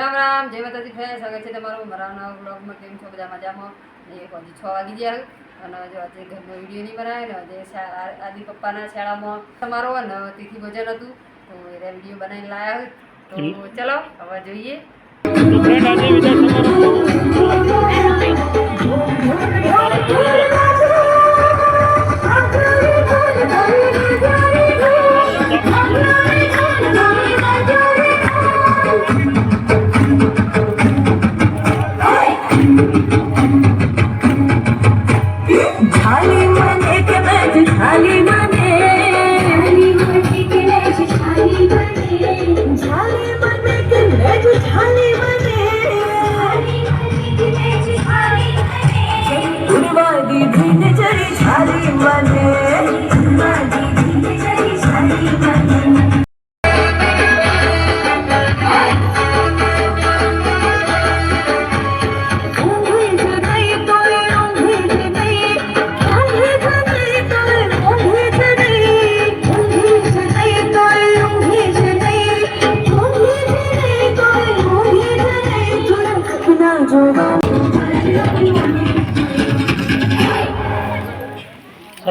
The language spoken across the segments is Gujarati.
રામ રામ જય માતાજી ફ્રેન્ડ સ્વાગત છે તમારું મારા નવા બ્લોગમાં કેમ છો? બધા મજામાં? એ હજી છ વાગી ગયા. અને જો આજે ઘરનો વીડિયો નહીં બનાવ્યો ને આજે આદિ પપ્પાના શાળામાં તમારો અને તિથિ ભોજન હતું. તો એ વીડિયો બનાવીને લાયા તો ચલો હવે જોઈએ. ફ્રેન્ડ આજે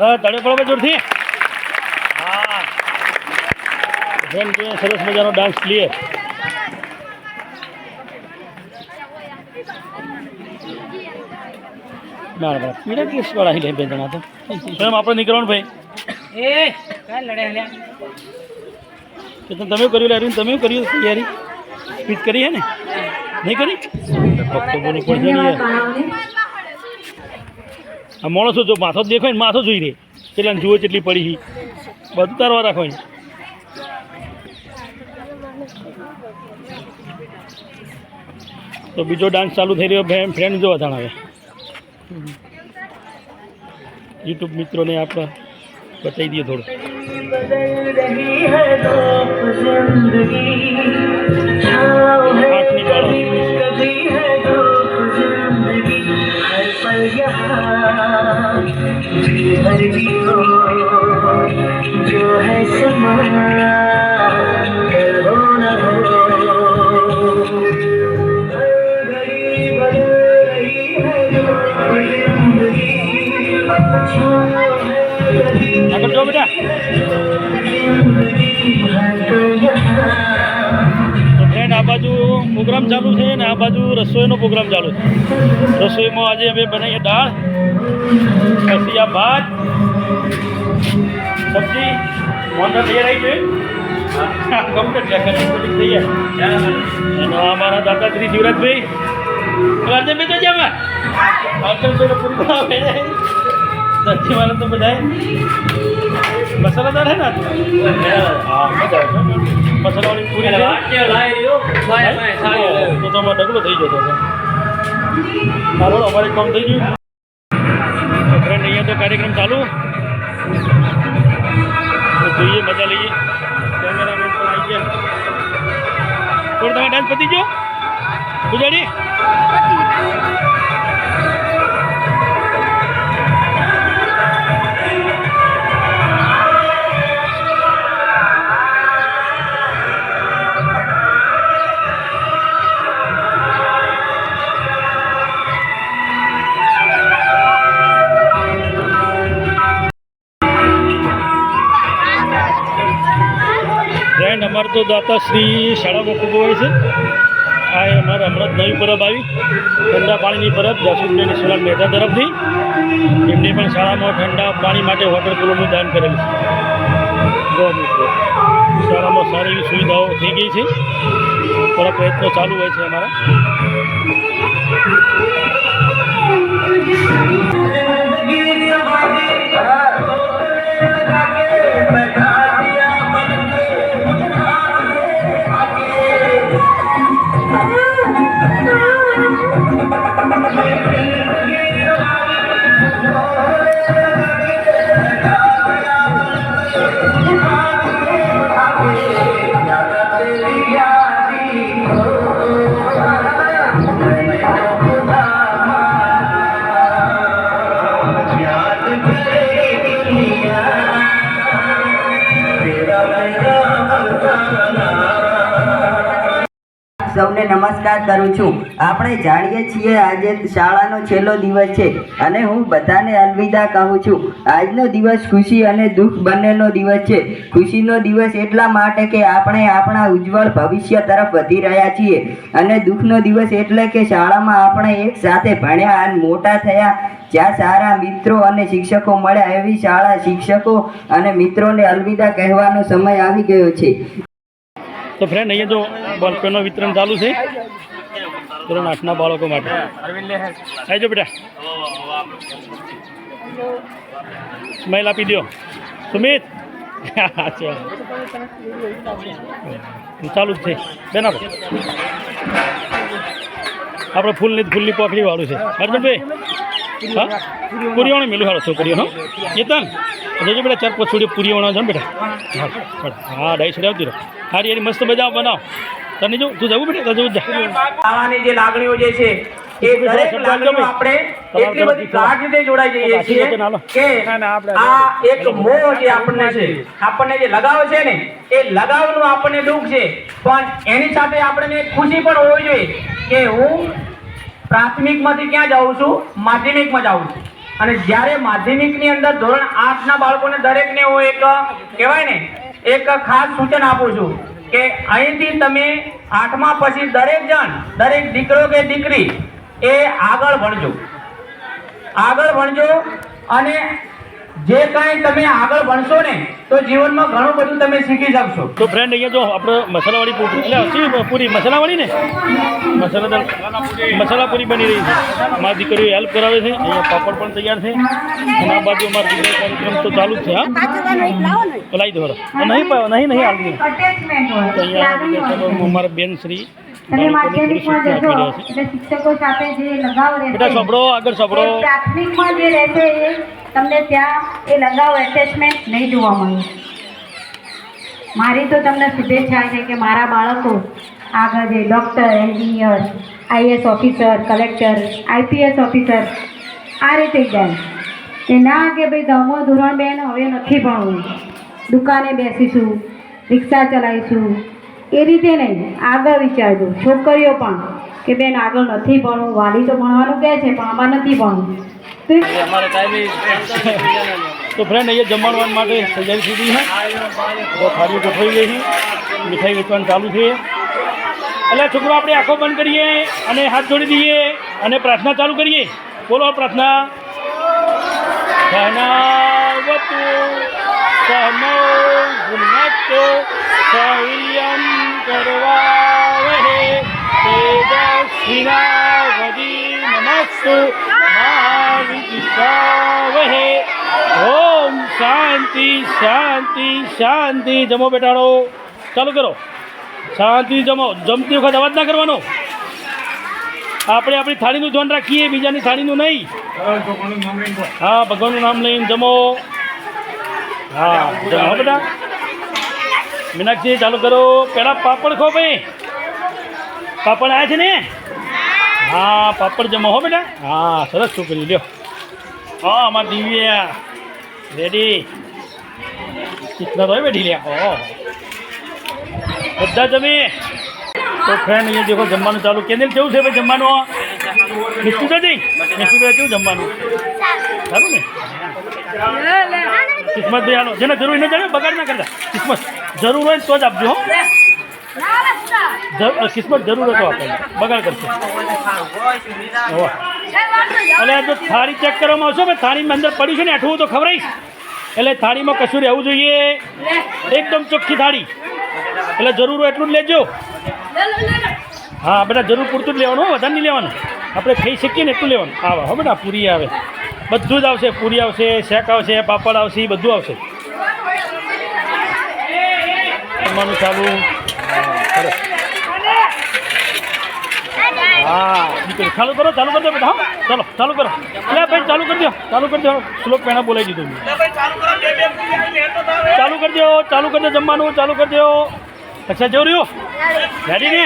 સરસ તળે પડો જોરથી. હા. ફ્રેન્ડ જોઈએ સરસ મજાનો ડાન્સ લઈએ બરાબર પીડા કેસ વાળા લે બે જણા તો. સ્વયં આપણે નીકળવાનું ભાઈ. એ કાલ લડે હલ્યા એ તમે કર્યું લારી તમે કર્યું તૈયારી? સ્પીચ કરી હે ને? નહીં કરી? પડશે. આ માણસો જો માથો દેખાય ને માથો જોઈ રે એટલે જુઓ કેટલી પડી છે. બધું તારવા રાખો ને તો બીજો ડાન્સ ચાલુ થઈ રહ્યો. ફ્રેન્ડ જોવા થાણ હવે. યુટ્યુબ મિત્રોને આપણે બતાવી દઈએ થોડું. जो है समा हो न हो घड़ी बदल रही है जिंदगी આગળ જો બેટા તો ફ્રેન્ડ આ બાજુ પ્રોગ્રામ ચાલુ છે ને આ બાજુ રસોઈનો પ્રોગ્રામ ચાલુ છે રસોઈમાં આજે અમે બનાવીએ દાળ પછી ભાત સબ્જી મોંધા તૈયાર આવી છે. કમ્પ્લીટ રેકર્ડ થઈ આ અમારા દાદાશ્રી શિવરાજભાઈ. રાજભાઈ તો જમા અર્જનભાઈ પૂરી આવે. સબ્જી વાળા તો બધા મસાલાદાર હે ને મસાલાવાળી પૂરી તો તો અમારે ડગલો થઈ જતો હતો અમારે કામ થઈ ગયું. તો કાર્યક્રમ ચાલુ. જોઈએ, મજા લઈએ. કેમેરામેન પણ આવી ગયા. તમે ડાન્સ પતી ગયો? ગુજારી ફ્રેન્ડ શ્રી શાળામાં ખૂબ હોય છે. આ અમારે હમણાં નવી પરબ આવી. ઠંડા પાણીની પરબ જાસુદભાઈ સુરાલ મહેતા તરફથી. એમને પણ શાળામાં ઠંડા પાણી માટે વોટર કુલરનું દાન કરેલું છે. શાળામાં સારી એવી સુવિધાઓ થઈ ગઈ છે. થોડા પ્રયત્નો ચાલુ હોય છે અમારા. નમસ્કાર કરું છું. આપણે જાણીએ છીએ આજે શાળાનો છેલ્લો દિવસ છે અને હું બધાને અલવિદા કહું છું. આજનો દિવસ ખુશી અને દુઃખ બંનેનો દિવસ છે. ખુશીનો દિવસ એટલા માટે કે આપણે આપણા ઉજ્જવળ ભવિષ્ય તરફ વધી રહ્યા છીએ અને દુઃખનો દિવસ એટલે કે શાળામાં આપણે એક સાથે ભણ્યા અને મોટા થયા. જ્યાં સારા મિત્રો અને શિક્ષકો મળ્યા, એવી શાળા શિક્ષકો અને મિત્રોને અલવિદા કહેવાનો સમય આવી ગયો છે. તો ફ્રેન્ડ અહીંયા જો બોલપેનનું વિતરણ ચાલુ છે, ધોરણ આઠના બાળકો માટે. આવજો બેટા. સ્માઈલ આપી દો સુમિત. અચ્છા. ચાલુ જ છે. બેન આપો આપણે ફૂલની ફૂલની પોખડી વાળું છે? હરમનભાઈ હા? પૂરીવાણો મેલું હારો છોકરીઓ, હા? ચેતન જોજો બેટા ચાર પાંચ છોડીઓ પૂરીવાણો છે ને બેટા. હા. હા ડાઈ છોડી આવતી રહો. હારી હારી મસ્ત મજા બનાવ. તને જો તું જવું બેટા જવું જા આવાની જે લાગણીઓ જે છે એ દરેક લાગણીઓ આપણે એટલી બધી ગાઢ રીતે જોડાઈ જઈએ છીએ કે આ એક મોહ જે આપણને છે આપણને જે લગાવ છે ને એ લગાવનું આપણને દુઃખ છે. પણ એની સાથે આપણને ખુશી પણ હોવી જોઈએ કે હું પ્રાથમિકમાંથી ક્યાં જાઉં છું માધ્યમિકમાં જાઉં છું. અને જ્યારે માધ્યમિકની અંદર ધોરણ આઠના બાળકોને દરેકને હું એક, કહેવાય ને, એક ખાસ સૂચન આપું છું કે અહીંથી તમે આઠમા પછી દરેક જણ, દરેક દીકરો કે દીકરી એ આગળ ભણજો. આગળ ભણજો અને જે કાંઈ તમે આગળ ભણશો ને તો જીવનમાં ઘણું બધું તમે શીખી શકશો. તો ફ્રેન્ડ અહીંયા જો આપણે મસાલાવાળી પૂરી એટલે હજી પૂરી? મસાલાવાળી ને? મસાલાદાર મસાલા પૂરી બની રહી છે. મારી દીકરીઓ હેલ્પ કરાવે છે. અહીંયા પાપડ પણ તૈયાર છે. અને આ બાજુ અમારો દીકરો કાર્યક્રમ તો ચાલુ જ છે હા. તો લાવી દો નહીં પાયો નહીં નહીં હાલ નહીં અટેચમેન્ટ હોય તો અહીંયા અમારા બેન શ્રી બેટા સાંભળો આગળ સાંભળો. પ્રાથમિકમાં જે રહેશે એ તમને ત્યાં એ લગાવ એટેચમેન્ટ નહીં જોવા મળ્યું મારી તો તમને શુભેચ્છા છે કે મારા બાળકો આગળ જે doctor engineer IAS officer collector IPS officer આ રીતે જાય. કે ના કે ભાઈ દમો ધોરણ બેન, હવે નથી ભણવું. દુકાને બેસીશું, રિક્ષા ચલાવીશું. એ રીતે નહીં. આગળ વિચારજો. છોકરીઓ પણ કે બેન આગળ નથી ભણવું વાલી તો ભણવાનું કહે છે પણ અમારે નથી ભણવું. તો ફ્રેન્ડ અહીંયા જમણવાર માટે તૈયારી થઈ ગઈ છે તો ગોઠવાઈ ગઈ છે મીઠાઈ વેચવાનું ચાલુ છે. એટલે છોકરો આપણે આંખો બંધ કરીએ અને હાથ જોડી દઈએ અને પ્રાર્થના ચાલુ કરીએ. બોલો પ્રાર્થના. ધનાવતુ સહનો ભુનક્તો સહ્યમ કરવાવહે નમસ્તુ મહાવિદ્યાવહે ઓમ શાંતિ શાંતિ શાંતિ જમો બેટાડો ચાલુ કરો શાંતિ જમો જમતી વખત અવાજ ના કરવાનો આપણે આપણી થાળીનું ધ્યાન રાખીએ, બીજાની થાળીનું નહીં. હા, ભગવાનનું નામ લઈને જમો. હા, જમો બેટા. મીનાક્ષી ચાલુ કરો. પહેલાં પાપડ ખો ભાઈ. પાપડ આવ્યા છે ને? હા, પાપડ જમો હો બેટા? હા, સરસ છોકરી લ્યો. હા, અમાર દિવ્યા. રેડી કિતના તો બેઠી લ્યા? ઓ બધા જમી? તો ફ્રેન્ડ અહીંયા દેખો, જમવાનું ચાલુ. કેન્દ્ર કેવું છે ભાઈ જમવાનું? મિસ્ટી દાદી મિસ્ટી દાદી કેવું જમવાનું? સારું ને? કિસ્મત ભાઈ હાલો. જેને જરૂર એને જાણે બગાડ ના કરતા. કિસ્મત જરૂર હોય તો જ આપજો, હો. કિસ્મત જરૂર હતો આપણને બગાડ કરશે. એટલે આ જો થાળી ચેક કરવામાં આવશે ભાઈ થાળીમાં અંદર પડ્યું છે ને આઠવું તો ખવડાવીશ એટલે થાળીમાં કશું રહેવું જોઈએ. એકદમ ચોખ્ખી થાળી. એટલે જરૂર હોય એટલું જ લેજો. હા બેટા જરૂર પૂરતું જ લેવાનું હો, વધારે નહીં લેવાનું. આપણે ખાઈ શકીએ ને એટલું લેવાનું. આવે હો બેટા પૂરી આવે. બધું જ આવશે પૂરી આવશે શેક આવશે પાપડ આવશે બધું આવશે. જમવાનું ચાલુ. હા, ચાલુ કરો ચાલુ કરી દો બેટા હા. ચાલો ચાલુ કરો. એટલે ભાઈ ચાલુ કરી દો ચાલુ કરી દો. શ્લોક પહેલા બોલાવી દીધું મેં. ચાલુ કરી દો ચાલુ કરી દો જમવાનું ચાલુ કરી દો. અચ્છા જવું રહ્યું? રેડી ને?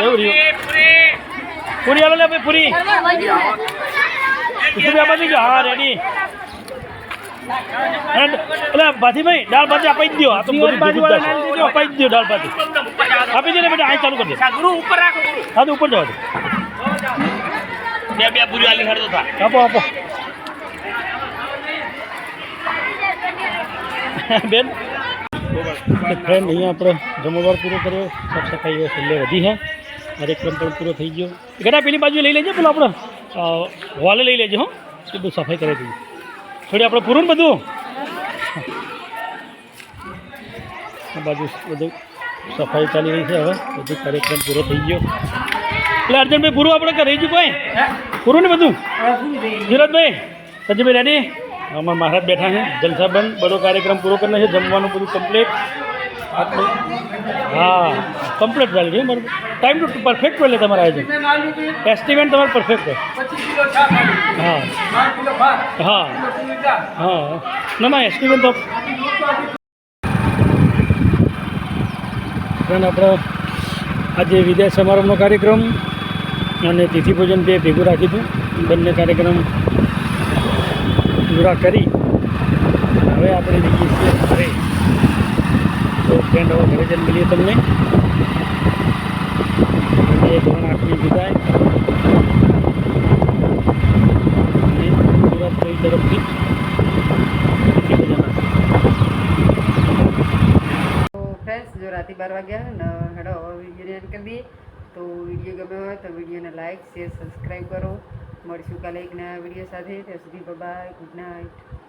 જવું રહ્યું. પૂરી. હાલો લે ભાઈ પૂરી. હા રેડી એટલે ભાતીભાઈ દાળ ભાતી અપાઈ જ દો આ તો. અપાઈ જ દો દાળ ભાતી આપી દે બેટા અહીં ચાલુ કરી દે. ઉપર રાખો હા તો ઉપર જવા દે. બે બે પૂરી આલી હાડતો થા. આપો આપો. બેન? ફ્રેન્ડ અહીંયા આપણે જમણવાર પૂરો કર્યો. સાફ સફાઈ છેલ્લે વધી છે કાર્યક્રમ પણ પૂરો થઈ ગયો. ઘણા પેલી બાજુ લઈ લેજે પેલો આપણે. હોલે લઈ લેજે હો. એ બધું સફાઈ કરી દઈએ. થોડી આપણે પૂરું ને બધું? બાજુ બધું સફાઈ ચાલી રહી છે હવે. બધું કાર્યક્રમ પૂરો થઈ ગયો. એટલે અર્જનભાઈ, પૂરું આપણે કરી ગયું કોઈ? પૂરું ને બધું? ધીરજભાઈ સજીભાઈ રેડી અમારા મહારાજ બેઠા છે. જલસાબંધ બધો કાર્યક્રમ પૂરો કરીને છે જમવાનું બધું કમ્પ્લીટ હા કમ્પ્લીટ ચાલી છે ટાઈમ ટુ પરફેક્ટ પહેલે તમારા આયોજન એસ્ટિમેટ તમારું પરફેક્ટ હોય. હા. હા. હા. ના ના એસ્ટિમેટ તો આપણો આજે વિદાય સમારંભનો કાર્યક્રમ અને તિથિ ભોજન બે ભેગું રાખ્યું હતું બંને કાર્યક્રમ પૂરા કરી. હવે આપણે જઈએ છીએ ઘરે તો ફ્રેન્ડ હવે ઘરે જઈને મળીએ તમને બે ધોરણ આઠની વિદાય અને સુરત કોઈ તરફથી તિથિ ભોજન આપે. તો ફ્રેન્ડ્સ જો રાતે બાર વાગ્યા ને હેડો હવે વિડીયોને એન્ડ કરી દઈએ તો વીડિયો ગમ્યો હોય તો વિડીયોને લાઇક શેર સબસ્ક્રાઈબ કરો મળીશું કાલે એક નવા વીડિયો સાથે ત્યાં સુધી બાય ગુડ નાઇટ